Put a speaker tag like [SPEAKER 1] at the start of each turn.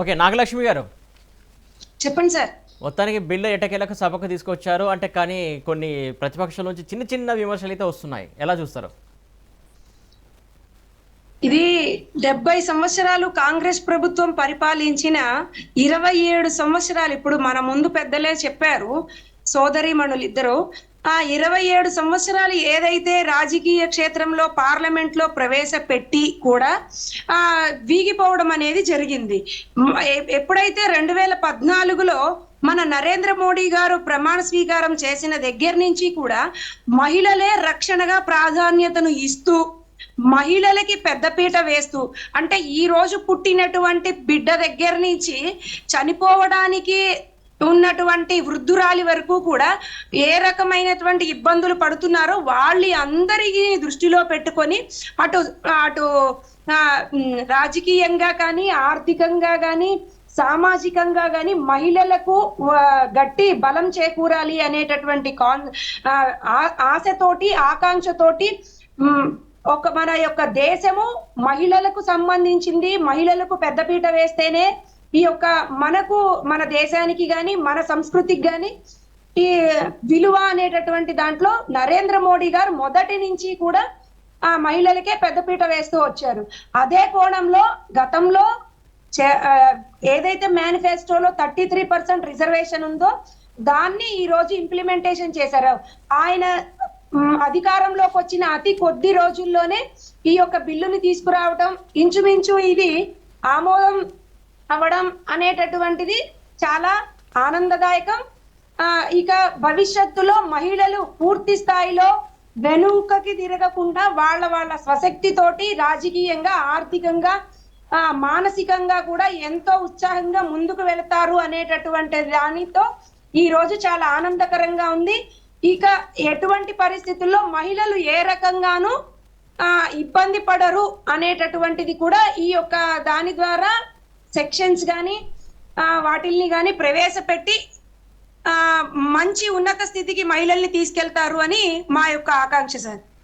[SPEAKER 1] Okay Nagalakshmi గారు.
[SPEAKER 2] చెప్పండి sir.
[SPEAKER 1] మొత్తానికి బిల్లు ఎటకేలకు సభకు తీసుకొచ్చారు అంటే కానీ కొన్ని ప్రతిపక్షాల నుంచి చిన్న చిన్న విమర్శలు అయితే వస్తున్నాయి. ఎలా చూస్తారు?
[SPEAKER 2] ఇది డెబ్బై సంవత్సరాలు కాంగ్రెస్ ప్రభుత్వం పరిపాలించిన ఇరవై ఏడు సంవత్సరాలు. ఇప్పుడు మన ముందు పెద్దలే చెప్పారు సోదరిమణులు ఇద్దరు. ఆ ఇరవై ఏడు సంవత్సరాలు ఏదైతే రాజకీయ క్షేత్రంలో పార్లమెంట్లో ప్రవేశపెట్టి కూడా ఆ వీగిపోవడం అనేది జరిగింది. ఎప్పుడైతే రెండు వేల పద్నాలుగులో మన నరేంద్ర మోడీ గారు ప్రమాణ స్వీకారం చేసిన దగ్గర నుంచి కూడా మహిళలే రక్షణగా ప్రాధాన్యతను ఇస్తూ మహిళలకి పెద్దపీట వేస్తూ అంటే ఈ రోజు పుట్టినటువంటి బిడ్డ దగ్గర నుంచి చనిపోవడానికి ఉన్నటువంటి వృద్ధురాలి వరకు కూడా ఏ రకమైనటువంటి ఇబ్బందులు పడుతున్నారో వాళ్ళ అందరికీ దృష్టిలో పెట్టుకొని అటు అటు రాజకీయంగా కానీ ఆర్థికంగా కానీ సామాజికంగా కానీ మహిళలకు గట్టి బలం చేకూరాలి అనేటటువంటి కాన్ ఆశతోటి ఆకాంక్షతోటి ఒక మన యొక్క దేశము మహిళలకు సంబంధించింది మహిళలకు పెద్దపీట వేస్తేనే ఈ యొక్క మనకు మన దేశానికి కానీ మన సంస్కృతికి కానీ ఈ విలువ అనేటటువంటి దాంట్లో నరేంద్ర మోడీ గారు మొదటి నుంచి కూడా ఆ మహిళలకే పెద్దపీట వేస్తూ వచ్చారు. అదే కోణంలో గతంలో చే- ఏదైతే మేనిఫెస్టోలో థర్టీ త్రీ పర్సెంట్ రిజర్వేషన్ ఉందో దాన్ని ఈ రోజు ఇంప్లిమెంటేషన్ చేశారు. ఆయన అధికారంలోకి వచ్చిన అతి కొద్ది రోజుల్లోనే ఈ యొక్క బిల్లుని తీసుకురావటం ఇంచుమించు ఇది ఆమోదం అవ్వడం అనేటటువంటిది చాలా ఆనందదాయకం. ఇక భవిష్యత్తులో మహిళలు పూర్తి స్థాయిలో వెనుకకి తిరగకుండా వాళ్ళ వాళ్ళ స్వశక్తితోటి రాజకీయంగా ఆర్థికంగా ఆ, మానసికంగా కూడా ఎంతో ఉత్సాహంగా ముందుకు వెళతారు అనేటటువంటి దానితో ఈ రోజు చాలా ఆనందకరంగా ఉంది. ఇక ఎటువంటి పరిస్థితుల్లో మహిళలు ఏ రకంగానూ ఆ ఇబ్బంది పడరు అనేటటువంటిది కూడా ఈ యొక్క దాని ద్వారా సెక్షన్స్ కానీ వాటిల్ని కానీ ప్రవేశపెట్టి మంచి ఉన్నత స్థితికి మహిళల్ని తీసుకెళ్తారు అని మా యొక్క ఆకాంక్ష సార్.